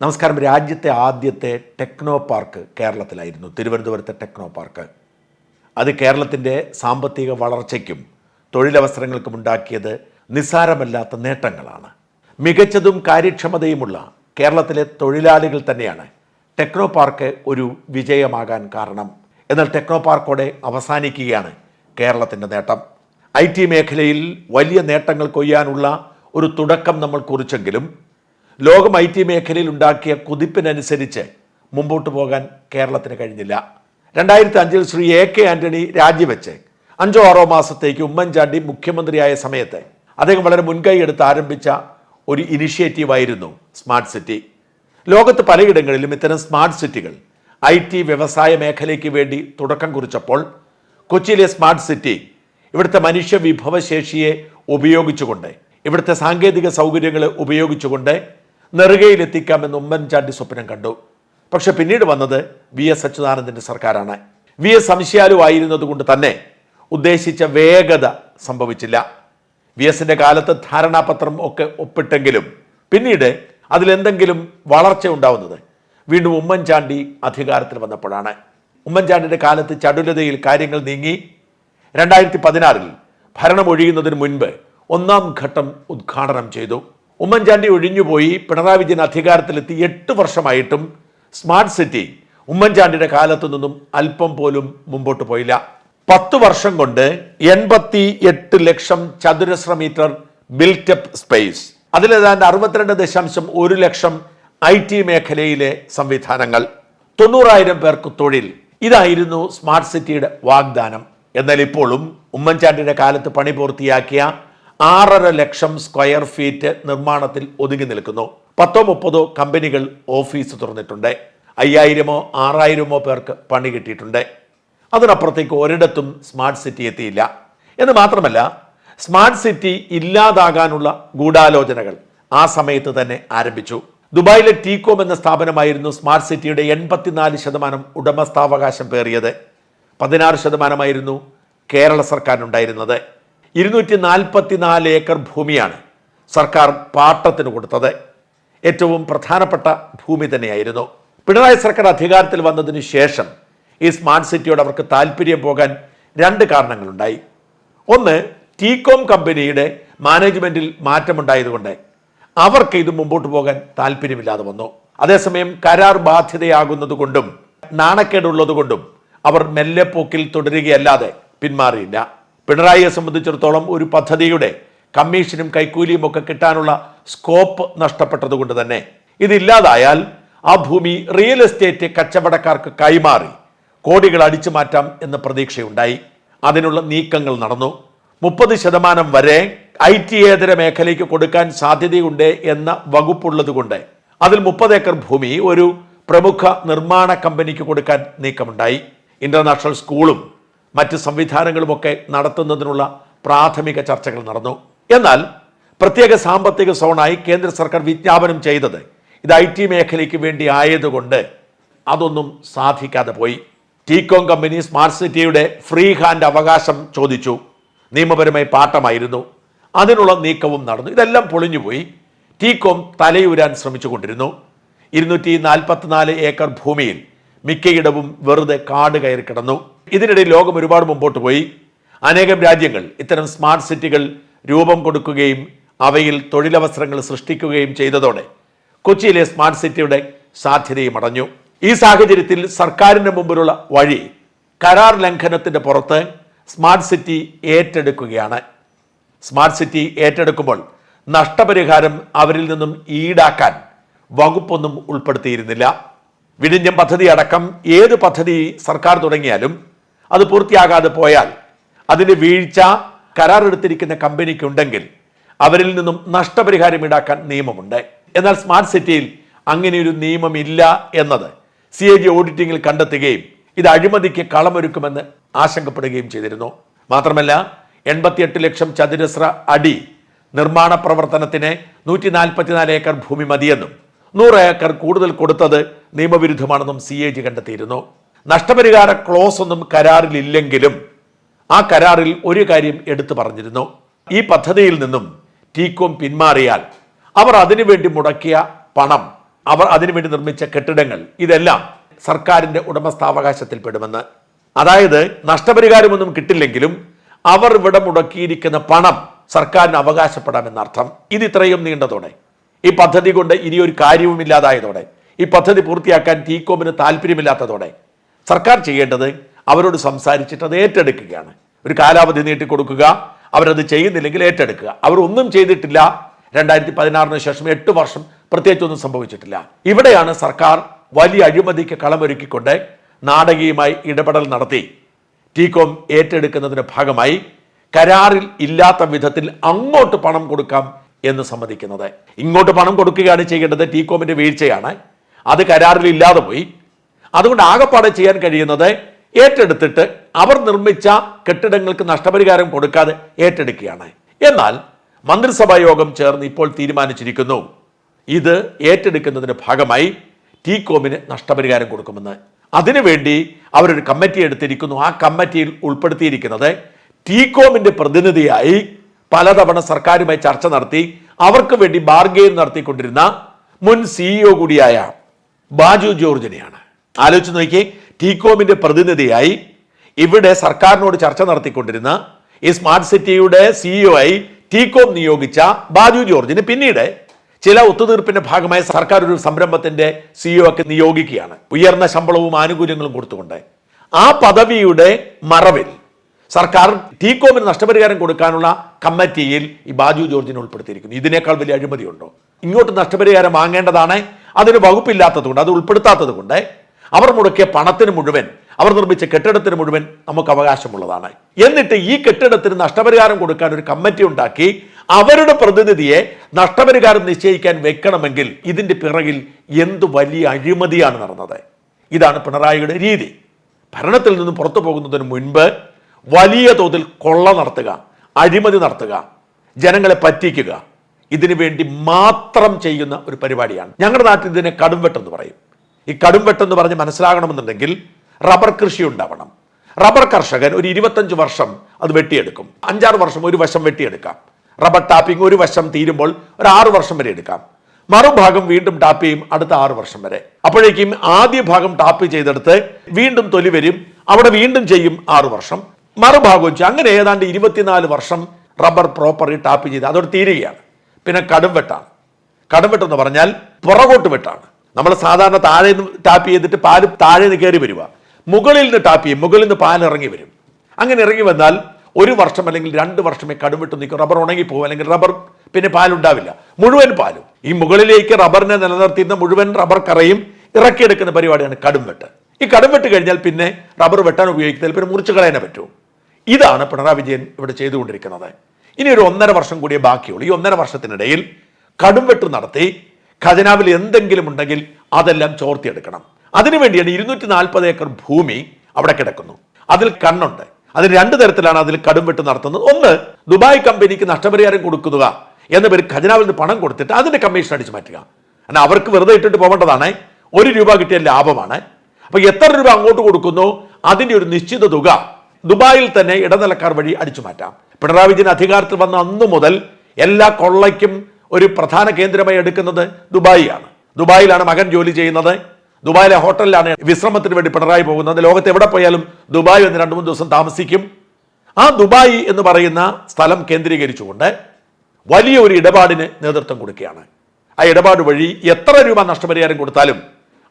നമസ്കാരം. രാജ്യത്തെ ആദ്യത്തെ ടെക്നോ പാർക്ക് കേരളത്തിലായിരുന്നു. തിരുവനന്തപുരത്തെ ടെക്നോ പാർക്ക്. അത് കേരളത്തിന്റെ സാമ്പത്തിക വളർച്ചയ്ക്കും തൊഴിലവസരങ്ങൾക്കും ഉണ്ടാക്കിയത് നിസ്സാരമല്ലാത്ത നേട്ടങ്ങളാണ്. മികച്ചതും കാര്യക്ഷമതയുമുള്ള കേരളത്തിലെ തൊഴിലാളികൾ തന്നെയാണ് ടെക്നോ പാർക്ക് ഒരു വിജയമാകാൻ കാരണം. എന്നാൽ ടെക്നോ പാർക്കോടെ അവസാനിക്കുകയാണ് കേരളത്തിന്റെ നേട്ടം. ഐ മേഖലയിൽ വലിയ നേട്ടങ്ങൾ കൊയ്യാനുള്ള ഒരു തുടക്കം നമ്മൾ കുറിച്ചെങ്കിലും ലോകം ഐ ടി മേഖലയിൽ ഉണ്ടാക്കിയ കുതിപ്പിനനുസരിച്ച് മുമ്പോട്ട് പോകാൻ കേരളത്തിന് കഴിഞ്ഞില്ല. രണ്ടായിരത്തി അഞ്ചിൽ ശ്രീ എ കെ ആന്റണി രാജിവെച്ച് അഞ്ചോ ആറോ മാസത്തേക്ക് ഉമ്മൻചാണ്ടി മുഖ്യമന്ത്രിയായ സമയത്ത് അദ്ദേഹം വളരെ മുൻകൈ എടുത്ത് ആരംഭിച്ച ഒരു ഇനിഷ്യേറ്റീവായിരുന്നു സ്മാർട്ട് സിറ്റി. ലോകത്ത് പലയിടങ്ങളിലും ഇത്തരം സ്മാർട്ട് സിറ്റികൾ ഐ ടി വ്യവസായ മേഖലയ്ക്ക് വേണ്ടി തുടക്കം കുറിച്ചപ്പോൾ കൊച്ചിയിലെ സ്മാർട്ട് സിറ്റി ഇവിടുത്തെ മനുഷ്യ വിഭവശേഷിയെ ഉപയോഗിച്ചുകൊണ്ട് ഇവിടുത്തെ സാങ്കേതിക സൗകര്യങ്ങൾ ഉപയോഗിച്ചുകൊണ്ട് നെറുകയിലെത്തിക്കാമെന്ന് ഉമ്മൻചാണ്ടി സ്വപ്നം കണ്ടു. പക്ഷെ പിന്നീട് വന്നത് വി എസ് അച്യുതാനന്ദന്റെ സർക്കാരാണ്. വി എസ് സംശയാലു കൊണ്ട് തന്നെ ഉദ്ദേശിച്ച വേഗത സംഭവിച്ചില്ല. വി എസിന്റെ കാലത്ത് ധാരണാപത്രം ഒക്കെ ഒപ്പിട്ടെങ്കിലും പിന്നീട് അതിലെന്തെങ്കിലും വളർച്ച ഉണ്ടാവുന്നത് വീണ്ടും ഉമ്മൻചാണ്ടി അധികാരത്തിൽ വന്നപ്പോഴാണ്. ഉമ്മൻചാണ്ടിയുടെ കാലത്ത് ചടുലതയിൽ കാര്യങ്ങൾ നീങ്ങി രണ്ടായിരത്തി പതിനാറിൽ ഭരണമൊഴിയുന്നതിന് മുൻപ് ഒന്നാം ഘട്ടം ഉദ്ഘാടനം ചെയ്തു. ഉമ്മൻചാണ്ടി ഒഴിഞ്ഞുപോയി പിണറായി വിജയൻ അധികാരത്തിലെത്തി എട്ട് വർഷമായിട്ടും സ്മാർട്ട് സിറ്റി ഉമ്മൻചാണ്ടിയുടെ കാലത്തു നിന്നും അല്പം പോലും മുമ്പോട്ട് പോയില്ല. പത്ത് വർഷം കൊണ്ട് എൺപത്തി എട്ട് ലക്ഷം ചതുരശ്ര മീറ്റർ ബിൽറ്റപ്പ് സ്പേസ്. അതിലേതാണ്ട് അറുപത്തിരണ്ട് ദശാംശം ഒരു ലക്ഷം ഐ ടി മേഖലയിലെ സംവിധാനങ്ങൾ. തൊണ്ണൂറായിരം പേർക്ക് തൊഴിൽ. ഇതായിരുന്നു സ്മാർട്ട് സിറ്റിയുടെ വാഗ്ദാനം. എന്നാൽ ഇപ്പോഴും ഉമ്മൻചാണ്ടിയുടെ കാലത്ത് പണി പൂർത്തിയാക്കിയ ആറര ലക്ഷം സ്ക്വയർ ഫീറ്റ് നിർമ്മാണത്തിൽ ഒതുങ്ങി നിൽക്കുന്നു. പത്തോ മുപ്പതോ കമ്പനികൾ ഓഫീസ് തുറന്നിട്ടുണ്ട്. അയ്യായിരമോ ആറായിരമോ പേർക്ക് പണി കിട്ടിയിട്ടുണ്ട്. അതിനപ്പുറത്തേക്ക് ഒരിടത്തും സ്മാർട്ട് സിറ്റി എത്തിയില്ല. എന്ന് മാത്രമല്ല സ്മാർട്ട് സിറ്റി ഇല്ലാതാകാനുള്ള ഗൂഢാലോചനകൾ ആ സമയത്ത് തന്നെ ആരംഭിച്ചു. ദുബായിലെ ടീകോം എന്ന സ്ഥാപനമായിരുന്നു സ്മാർട്ട് സിറ്റിയുടെ എൺപത്തിനാല് ശതമാനം ഉടമസ്ഥാവകാശം പേറിയത്. പതിനാറ് ശതമാനമായിരുന്നു കേരള സർക്കാരിനുണ്ടായിരുന്നത്. ഇരുന്നൂറ്റി നാൽപ്പത്തിനാല് ഏക്കർ ഭൂമിയാണ് സർക്കാർ പാട്ടത്തിന് കൊടുത്തത്. ഏറ്റവും പ്രധാനപ്പെട്ട ഭൂമി തന്നെയായിരുന്നു. പിണറായി സർക്കാർ അധികാരത്തിൽ വന്നതിന് ശേഷം ഈ സ്മാർട്ട് സിറ്റിയോട് അവർക്ക് താല്പര്യം പോകാൻ രണ്ട് കാരണങ്ങളുണ്ടായി. ഒന്ന് ടീകോം കമ്പനിയുടെ മാനേജ്മെന്റിൽ മാറ്റമുണ്ടായതുകൊണ്ട് അവർക്ക് ഇത് മുമ്പോട്ട് പോകാൻ താല്പര്യമില്ലാതെ വന്നു. അതേസമയം കരാർ ബാധ്യതയാകുന്നതുകൊണ്ടും നാണക്കേടുള്ളതുകൊണ്ടും അവർ മെല്ലെ പോക്കിൽ തുടരുകയല്ലാതെ പിന്മാറിയില്ല. പിണറായിയെ സംബന്ധിച്ചിടത്തോളം ഒരു പദ്ധതിയുടെ കമ്മീഷനും കൈക്കൂലിയും ഒക്കെ കിട്ടാനുള്ള സ്കോപ്പ് നഷ്ടപ്പെട്ടതുകൊണ്ട് തന്നെ. ഇതില്ലാതായാൽ ആ ഭൂമി റിയൽ എസ്റ്റേറ്റ് കച്ചവടക്കാർക്ക് കൈമാറി കോടികൾ അടിച്ചു മാറ്റാം എന്ന പ്രതീക്ഷയുണ്ടായി. അതിനുള്ള നീക്കങ്ങൾ നടന്നു. മുപ്പത് ശതമാനം വരെ ഐ ടി ഏതര മേഖലയ്ക്ക് കൊടുക്കാൻ സാധ്യതയുണ്ട് എന്ന വകുപ്പുള്ളത് കൊണ്ട് അതിൽ മുപ്പത് ഏക്കർ ഭൂമി ഒരു പ്രമുഖ നിർമ്മാണ കമ്പനിക്ക് കൊടുക്കാൻ നീക്കമുണ്ടായി. ഇന്റർനാഷണൽ സ്കൂളും മറ്റ് സംവിധാനങ്ങളുമൊക്കെ നടത്തുന്നതിനുള്ള പ്രാഥമിക ചർച്ചകൾ നടന്നു. എന്നാൽ പ്രത്യേക സാമ്പത്തിക സോണായി കേന്ദ്ര സർക്കാർ വിജ്ഞാപനം ചെയ്തത് ഇത് ഐ ടി മേഖലയ്ക്ക് വേണ്ടി ആയതുകൊണ്ട് അതൊന്നും സാധിക്കാതെ പോയി. ടീകോം കമ്പനി സ്മാർട്ട് സിറ്റിയുടെ ഫ്രീ ഹാൻഡ് അവകാശം ചോദിച്ചു. നിയമപരമായി പാട്ടമായിരുന്നു. അതിനുള്ള നീക്കവും നടന്നു. ഇതെല്ലാം പൊളിഞ്ഞുപോയി ടീകോം തലയൂരാൻ ശ്രമിച്ചുകൊണ്ടിരുന്നു. ഇരുന്നൂറ്റി നാൽപ്പത്തിനാല് ഏക്കർ ഭൂമിയിൽ മിക്കയിടവും വെറുതെ കാട് കയറി കിടന്നു. ഇതിനിടെ ലോകം ഒരുപാട് മുമ്പോട്ട് പോയി. അനേകം രാജ്യങ്ങൾ ഇത്തരം സ്മാർട്ട് സിറ്റികൾ രൂപം കൊടുക്കുകയും അവയിൽ തൊഴിലവസരങ്ങൾ സൃഷ്ടിക്കുകയും ചെയ്തതോടെ കൊച്ചിയിലെ സ്മാർട്ട് സിറ്റിയുടെ സാധ്യതയും അടഞ്ഞു. ഈ സാഹചര്യത്തിൽ സർക്കാരിന് മുമ്പിലുള്ള വഴി കരാർ ലംഘനത്തിന്റെ പുറത്ത് സ്മാർട്ട് സിറ്റി ഏറ്റെടുക്കുകയാണ്. സ്മാർട്ട് സിറ്റി ഏറ്റെടുക്കുമ്പോൾ നഷ്ടപരിഹാരം അവരിൽ നിന്നും ഈടാക്കാൻ വകുപ്പൊന്നും ഉൾപ്പെടുത്തിയിരുന്നില്ല. വിഴിഞ്ഞം പദ്ധതി അടക്കം ഏത് പദ്ധതി സർക്കാർ തുടങ്ങിയാലും അത് പൂർത്തിയാകാതെ പോയാൽ അതിന്റെ വീഴ്ച കരാർ എടുത്തിരിക്കുന്ന കമ്പനിക്കുണ്ടെങ്കിൽ അവരിൽ നിന്നും നഷ്ടപരിഹാരം ഈടാക്കാൻ നിയമമുണ്ട്. എന്നാൽ സ്മാർട്ട് സിറ്റിയിൽ അങ്ങനെയൊരു നിയമമില്ല എന്നത് സി എ ജി ഓഡിറ്റിംഗിൽ കണ്ടെത്തുകയും ഇത് അഴിമതിക്ക് കളമൊരുക്കുമെന്ന് ആശങ്കപ്പെടുകയും ചെയ്തിരുന്നു. മാത്രമല്ല എൺപത്തിയെട്ട് ലക്ഷം ചതുരശ്ര അടി നിർമ്മാണ പ്രവർത്തനത്തിന് നൂറ്റി നാൽപ്പത്തിനാല് ഏക്കർ ഭൂമി മതിയെന്നും നൂറ് ഏക്കർ കൂടുതൽ കൊടുത്തത് നിയമവിരുദ്ധമാണെന്നും സി എ ജി കണ്ടെത്തിയിരുന്നു. നഷ്ടപരിഹാര ക്ലോസ് ഒന്നും കരാറിലില്ലെങ്കിലും ആ കരാറിൽ ഒരു കാര്യം എടുത്തു പറഞ്ഞിരുന്നു. ഈ പദ്ധതിയിൽ നിന്നും ടീകോം പിന്മാറിയാൽ അവർ അതിനുവേണ്ടി മുടക്കിയ പണം അവർ അതിനുവേണ്ടി നിർമ്മിച്ച കെട്ടിടങ്ങൾ ഇതെല്ലാം സർക്കാരിന്റെ ഉടമസ്ഥാവകാശത്തിൽപ്പെടുമെന്ന്. അതായത് നഷ്ടപരിഹാരമൊന്നും കിട്ടില്ലെങ്കിലും അവർ ഇവിടെ മുടക്കിയിരിക്കുന്ന പണം സർക്കാരിന് അവകാശപ്പെടാമെന്നർത്ഥം. ഇത് ഇത്രയും നീണ്ടതോടെ. ഈ പദ്ധതി കൊണ്ട് ഇനിയൊരു കാര്യവും കാര്യവുമില്ലാതായതോടെ. ഈ പദ്ധതി പൂർത്തിയാക്കാൻ ടീകോമിന് താല്പര്യമില്ലാത്തതോടെ സർക്കാർ ചെയ്യേണ്ടത് അവരോട് സംസാരിച്ചിട്ട് അത് ഏറ്റെടുക്കുകയാണ്. ഒരു കാലാവധി നീട്ടിക്കൊടുക്കുക അവരത് ചെയ്യുന്നില്ലെങ്കിൽ ഏറ്റെടുക്കുക. അവർ ഒന്നും ചെയ്തിട്ടില്ല. രണ്ടായിരത്തി പതിനാറിന് ശേഷം എട്ട് വർഷം പ്രത്യേകിച്ചൊന്നും സംഭവിച്ചിട്ടില്ല. ഇവിടെയാണ് സർക്കാർ വലിയ അഴിമതിക്ക് കളമൊരുക്കിക്കൊണ്ട് നാടകീയമായി ഇടപെടൽ നടത്തി. ടീകോം ഏറ്റെടുക്കുന്നതിന്റെ ഭാഗമായി കരാറിൽ ഇല്ലാത്ത വിധത്തിൽ അങ്ങോട്ട് പണം കൊടുക്കാം എന്ന് സമ്മതിക്കുന്നത്. ഇങ്ങോട്ട് പണം കൊടുക്കുകയാണ് ചെയ്യേണ്ടത് ടീകോമിന്റെ വീഴ്ചയാണ്. അത് കരാറിൽ ഇല്ലാതെ പോയി. അതുകൊണ്ട് ആകെപ്പാടെ ചെയ്യാൻ കഴിയുന്നത് ഏറ്റെടുത്തിട്ട് അവർ നിർമ്മിച്ച കെട്ടിടങ്ങൾക്ക് നഷ്ടപരിഹാരം കൊടുക്കാതെ ഏറ്റെടുക്കുകയാണ്. എന്നാൽ മന്ത്രിസഭാ യോഗം ചേർന്ന് ഇപ്പോൾ തീരുമാനിച്ചിരിക്കുന്നു. ഇത് ഏറ്റെടുക്കുന്നതിന്റെ ഭാഗമായി ടീകോമിന് നഷ്ടപരിഹാരം കൊടുക്കുമെന്ന്. അതിനുവേണ്ടി അവരൊരു കമ്മിറ്റി എടുത്തിരിക്കുന്നു. ആ കമ്മിറ്റിയിൽ ഉൾപ്പെടുത്തിയിരിക്കുന്നത് ടീകോമിന്റെ പ്രതിനിധിയായി പലതവണ സർക്കാരുമായി ചർച്ച നടത്തി അവർക്ക് വേണ്ടി ബാർഗെയിൻ നടത്തിക്കൊണ്ടിരുന്ന മുൻ സിഇഒ കൂടിയായ ബാജു ജോർജിനെയാണ്. ആലോചിച്ച് നോക്കിയേ ടീകോമിന്റെ പ്രതിനിധിയായി ഇവിടെ സർക്കാരിനോട് ചർച്ച നടത്തിക്കൊണ്ടിരുന്ന ഈ സ്മാർട്ട് സിറ്റിയുടെ സിഇഒ ആയി ടീകോം നിയോഗിച്ച ബാജു ജോർജിന് പിന്നീട് ചില ഒത്തുതീർപ്പിന്റെ ഭാഗമായി സർക്കാർ ഒരു സംരംഭത്തിന്റെ സിഇഒ ഒക്കെ നിയോഗിക്കുകയാണ്. ഉയർന്ന ശമ്പളവും ആനുകൂല്യങ്ങളും കൊടുത്തുകൊണ്ട്. ആ പദവിയുടെ മറവിൽ സർക്കാർ ടീകോമിന് നഷ്ടപരിഹാരം കൊടുക്കാനുള്ള കമ്മിറ്റിയിൽ ഈ ബാജു ജോർജിനെ ഉൾപ്പെടുത്തിയിരിക്കുന്നു. ഇതിനേക്കാൾ വലിയ അഴിമതിയുണ്ടോ? ഇങ്ങോട്ട് നഷ്ടപരിഹാരം വാങ്ങേണ്ടതാണ് അതിന് വകുപ്പില്ലാത്തതുകൊണ്ട് അത് ഉൾപ്പെടുത്താത്തത് കൊണ്ട് അവർ മുടക്കിയ പണത്തിന് മുഴുവൻ അവർ നിർമ്മിച്ച കെട്ടിടത്തിന് മുഴുവൻ നമുക്ക് അവകാശമുള്ളതാണ്. എന്നിട്ട് ഈ കെട്ടിടത്തിന് നഷ്ടപരിഹാരം കൊടുക്കാൻ ഒരു കമ്മിറ്റി ഉണ്ടാക്കി അവരുടെ പ്രതിനിധിയെ നഷ്ടപരിഹാരം നിശ്ചയിക്കാൻ വെക്കണമെങ്കിൽ ഇതിന്റെ പിറകിൽ എന്ത് വലിയ അഴിമതിയാണ് നടന്നത്. ഇതാണ് പിണറായിയുടെ രീതി. ഭരണത്തിൽ നിന്ന് പുറത്തു പോകുന്നതിന് മുൻപ് വലിയ തോതിൽ കൊള്ള നടത്തുക അഴിമതി നടത്തുക ജനങ്ങളെ പറ്റിക്കുക ഇതിനു വേണ്ടി മാത്രം ചെയ്യുന്ന ഒരു പരിപാടിയാണ്. ഞങ്ങളുടെ നാട്ടിൽ ഇതിനെ കടുംവെട്ടെന്ന് പറയും. ഈ കടുംവെട്ടെന്ന് പറഞ്ഞ് മനസ്സിലാകണമെന്നുണ്ടെങ്കിൽ റബ്ബർ കൃഷി ഉണ്ടാവണം. റബ്ബർ കർഷകൻ ഒരു ഇരുപത്തഞ്ച് വർഷം അത് വെട്ടിയെടുക്കും. അഞ്ചാറ് വർഷം ഒരു വശം വെട്ടിയെടുക്കാം. റബ്ബർ ടാപ്പിംഗ് ഒരു വശം തീരുമ്പോൾ ഒരു ആറ് വർഷം വരെ എടുക്കാം. മറുഭാഗം വീണ്ടും ടാപ്പ് ചെയ്യും അടുത്ത ആറ് വർഷം വരെ. അപ്പോഴേക്കും ആദ്യ ഭാഗം ടാപ്പ് ചെയ്തെടുത്ത് വീണ്ടും തൊലി വരും. അവിടെ വീണ്ടും ചെയ്യും ആറ് വർഷം. മറുഭാഗം വെച്ച് അങ്ങനെ ഏതാണ്ട് ഇരുപത്തിനാല് വർഷം റബ്ബർ പ്രോപ്പർലി ടാപ്പ് ചെയ്ത് അതോടെ തീരുകയാണ്. പിന്നെ കടും വെട്ടാണ് കടും വെട്ടെന്ന് പറഞ്ഞാൽ പുറകോട്ട് വെട്ടാണ്. നമ്മൾ സാധാരണ താഴെ നിന്ന് ടാപ്പ് ചെയ്തിട്ട് പാൽ താഴെ നിന്ന് കയറി വരിക. മുകളിൽ നിന്ന് ടാപ്പ് ചെയ്യും. മുകളിൽ നിന്ന് പാൽ ഇറങ്ങി വരും. അങ്ങനെ ഇറങ്ങി വന്നാൽ ഒരു വർഷം അല്ലെങ്കിൽ രണ്ട് വർഷമേ കടുവിട്ട് നിൽക്കും. റബ്ബർ ഉണങ്ങിപ്പോകും അല്ലെങ്കിൽ റബ്ബർ പിന്നെ പാലുണ്ടാവില്ല. മുഴുവൻ പാലും. ഈ മുകളിലേക്ക് റബ്ബറിനെ നിലനിർത്തിയിരുന്ന മുഴുവൻ റബ്ബർ കറയും ഇറക്കിയെടുക്കുന്ന പരിപാടിയാണ് കടുംവെട്ട് ഈ കടുംവെട്ട് കഴിഞ്ഞാൽ പിന്നെ റബ്ബർ വെട്ടാൻ ഉപയോഗിക്കുന്നതിൽ പിന്നെ മുറിച്ച് കളയാനേ പറ്റൂ. ഇതാണ് പിണറായി വിജയൻ ഇവിടെ ചെയ്തുകൊണ്ടിരിക്കുന്നത്. ഇനി ഒരു ഒന്നര വർഷം കൂടിയേ ബാക്കിയുള്ളൂ. ഈ ഒന്നര വർഷത്തിനിടയിൽ കടുംവെട്ട് നടത്തി ഖജനാവിൽ എന്തെങ്കിലും ഉണ്ടെങ്കിൽ അതെല്ലാം ചോർത്തിയെടുക്കണം. അതിനുവേണ്ടിയാണ് ഇരുന്നൂറ്റി നാൽപ്പത് ഏക്കർ ഭൂമി അവിടെ കിടക്കുന്നു. അതിൽ കണ്ണുണ്ട്. അതിൽ രണ്ട് തരത്തിലാണ് അതിൽ കടുംവെട്ട് നടത്തുന്നത്. ഒന്ന് ദുബായ് കമ്പനിക്ക് നഷ്ടപരിഹാരം കൊടുക്കുക എന്ന പേര് ഖജനാവിൽ നിന്ന് പണം കൊടുത്തിട്ട് അതിന്റെ കമ്മീഷൻ അടിച്ചു മാറ്റുക. എന്നാൽ അവർക്ക് വെറുതെ ഇട്ടിട്ട് പോകേണ്ടതാണ്. ഒരു രൂപ കിട്ടിയ ലാഭമാണ്. അപ്പൊ എത്ര രൂപ അങ്ങോട്ട് കൊടുക്കുന്നു? അതിന്റെ ഒരു നിശ്ചിത തുക ദുബായിൽ തന്നെ ഇടനിലക്കാർ വഴി അടിച്ചു മാറ്റാം. പിണറായി വിജയൻ അധികാരത്തിൽ വന്ന അന്നു മുതൽ എല്ലാ കൊള്ളയ്ക്കും ഒരു പ്രധാന കേന്ദ്രമായി എടുക്കുന്നത് ദുബായിയാണ്. ദുബായിലാണ് മകൻ ജോലി ചെയ്യുന്നത്. ദുബായിലെ ഹോട്ടലിലാണ് വിശ്രമത്തിന് വേണ്ടി പിണറായി പോകുന്നത്. ലോകത്ത് എവിടെ പോയാലും ദുബായ് എന്ന് രണ്ട് മൂന്ന് ദിവസം താമസിക്കും. ആ ദുബായ് എന്ന് പറയുന്ന സ്ഥലം കേന്ദ്രീകരിച്ചുകൊണ്ട് വലിയ ഒരു ഇടപാടിന് നേതൃത്വം കൊടുക്കുകയാണ്. ആ ഇടപാട് വഴി എത്ര രൂപ നഷ്ടപരിഹാരം കൊടുത്താലും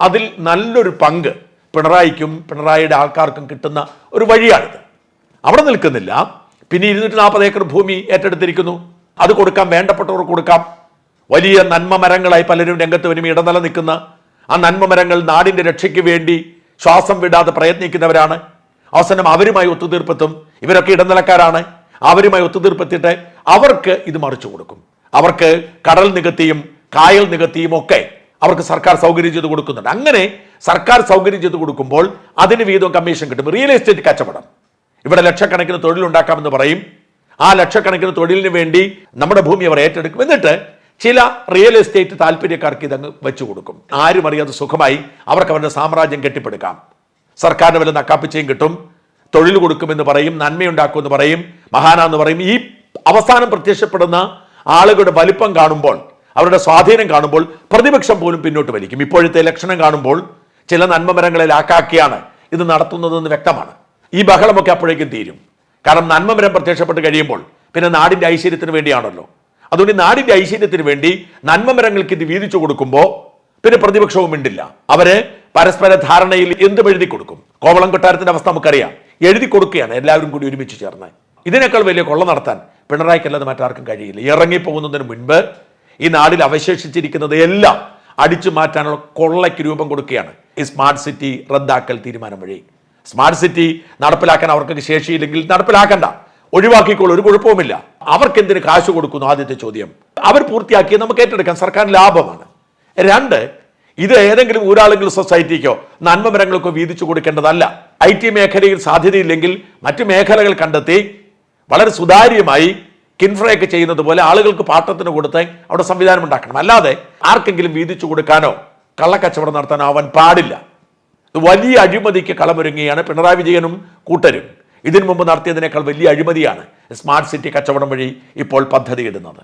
അതിൽ നല്ലൊരു പങ്ക് പിണറായിക്കും പിണറായിയുടെ ആൾക്കാർക്കും കിട്ടുന്ന ഒരു വഴിയാണിത്. അവിടെ നിൽക്കുന്നില്ല. പിന്നെ ഇരുന്നൂറ്റി നാൽപ്പത് ഏക്കർ ഭൂമി ഏറ്റെടുത്തിരിക്കുന്നു. അത് കൊടുക്കാം വേണ്ടപ്പെട്ടവർക്ക് കൊടുക്കാം. വലിയ നന്മ മരങ്ങളായി പലരും രംഗത്ത് വരും ഇടനില നിൽക്കുന്ന ആ നന്മ മരങ്ങൾ നാടിന്റെ രക്ഷയ്ക്ക് വേണ്ടി ശ്വാസം വിടാതെ പ്രയത്നിക്കുന്നവരാണ്. അവസാനം അവരുമായി ഒത്തുതീർപ്പെത്തും. ഇവരൊക്കെ ഇടനിലക്കാരാണ്. അവരുമായി ഒത്തുതീർപ്പെത്തിയിട്ട് അവർക്ക് ഇത് മറിച്ചു കൊടുക്കും. അവർക്ക് കടൽ നികത്തിയും കായൽ നികത്തിയും ഒക്കെ അവർക്ക് സർക്കാർ സൗകര്യം ചെയ്ത് കൊടുക്കുന്നുണ്ട്. അങ്ങനെ സർക്കാർ സൗകര്യം ചെയ്ത് കൊടുക്കുമ്പോൾ അതിന് വീതം കമ്മീഷൻ കിട്ടും. റിയൽ എസ്റ്റേറ്റ് കച്ചവടം. ഇവിടെ ലക്ഷക്കണക്കിന് തൊഴിലുണ്ടാക്കാമെന്ന് പറയും. ആ ലക്ഷക്കണക്കിന് തൊഴിലിന് വേണ്ടി നമ്മുടെ ഭൂമി അവർ ഏറ്റെടുക്കും. എന്നിട്ട് ചില റിയൽ എസ്റ്റേറ്റ് താല്പര്യക്കാർക്ക് ഇതങ്ങ് വെച്ചു കൊടുക്കും. ആരും അറിയാതെ സുഖമായി അവർക്ക് അവരുടെ സാമ്രാജ്യം കെട്ടിപ്പടുക്കാം. സർക്കാരിന് വല്ല നക്കാപ്പിച്ചയും കിട്ടും. തൊഴിൽ കൊടുക്കുമെന്ന് പറയും നന്മയുണ്ടാക്കുമെന്ന് പറയും മഹാനാന്ന് പറയും. ഈ അവസാനം പ്രത്യക്ഷപ്പെടുന്ന ആളുകളുടെ വലിപ്പം കാണുമ്പോൾ അവരുടെ സ്വാധീനം കാണുമ്പോൾ പ്രതിപക്ഷം പോലും പിന്നോട്ട് വലിക്കും. ഇപ്പോഴത്തെ ലക്ഷണം കാണുമ്പോൾ ചില നന്മമരങ്ങളെ ലാക്കാക്കിയാണ് ഇത് നടത്തുന്നതെന്ന് വ്യക്തമാണ്. ഈ ബഹളമൊക്കെ അപ്പോഴേക്കും തീരും. കാരണം നന്മമരം പ്രത്യക്ഷപ്പെട്ട് കഴിയുമ്പോൾ പിന്നെ നാടിന്റെ ഐശ്വര്യത്തിന് വേണ്ടിയാണല്ലോ. അതുകൊണ്ട് നാടിന്റെ ഐശ്വര്യത്തിന് വേണ്ടി നന്മമരങ്ങൾക്ക് ഇത് വീതിച്ചു കൊടുക്കുമ്പോൾ പിന്നെ പ്രതിപക്ഷവും മിണ്ടില്ല. അവർ പരസ്പര ധാരണയിൽ എന്തും എഴുതി കൊടുക്കും? കോവളം കൊട്ടാരത്തിന്റെ അവസ്ഥ നമുക്കറിയാം. എഴുതി കൊടുക്കുകയാണ് എല്ലാവരും കൂടി ഒരുമിച്ച് ചേർന്ന്. ഇതിനേക്കാൾ വലിയ കൊള്ള നടത്താൻ പിണറായിക്കല്ലാതെ മറ്റാർക്കും കഴിയില്ല. ഇറങ്ങിപ്പോകുന്നതിന് മുൻപ് ഈ നാടിൽ അവശേഷിച്ചിരിക്കുന്നത് എല്ലാം അടിച്ചു മാറ്റാനുള്ള കൊള്ളയ്ക്ക് രൂപം കൊടുക്കുകയാണ്. ഈ സ്മാർട്ട് സിറ്റി റദ്ദാക്കൽ തീരുമാനം വഴി. സ്മാർട്ട് സിറ്റി നടപ്പിലാക്കാൻ അവർക്ക് ശേഷിയില്ലെങ്കിൽ നടപ്പിലാക്കണ്ട. ഒഴിവാക്കിക്കോളൂ ഒരു കുഴപ്പവുമില്ല. അവർക്ക് എന്തിന് കാശ് കൊടുക്കുന്നു ആദ്യത്തെ ചോദ്യം. അവർ പൂർത്തിയാക്കി നമുക്ക് ഏറ്റെടുക്കാം. സർക്കാർ ലാഭമാണ്. രണ്ട് ഇത് ഏതെങ്കിലും ഊരാളുകൾ സൊസൈറ്റിക്കോ നന്മമരങ്ങൾക്കോ വീതിച്ചു കൊടുക്കേണ്ടതല്ല. ഐ ടി മേഖലയിൽ സാധ്യതയില്ലെങ്കിൽ മറ്റു മേഖലകൾ കണ്ടെത്തി വളരെ സുതാര്യമായി കിൻഫ്രയൊക്കെ ചെയ്യുന്നത് പോലെ ആളുകൾക്ക് പാട്ടത്തിന് കൊടുത്ത് അവിടെ സംവിധാനം ഉണ്ടാക്കണം. അല്ലാതെ ആർക്കെങ്കിലും വീതിച്ചു കൊടുക്കാനോ കള്ളക്കച്ചവടം നടത്താനോ അവൻ പാടില്ല. വലിയ അഴിമതിക്ക് കളമൊരുങ്ങുകയാണ് പിണറായി വിജയനും കൂട്ടരും. ഇതിനു മുമ്പ് നടത്തിയതിനേക്കാൾ വലിയ അഴിമതിയാണ് സ്മാർട്ട് സിറ്റി കച്ചവടം വഴി ഇപ്പോൾ പദ്ധതി ഇടുന്നത്.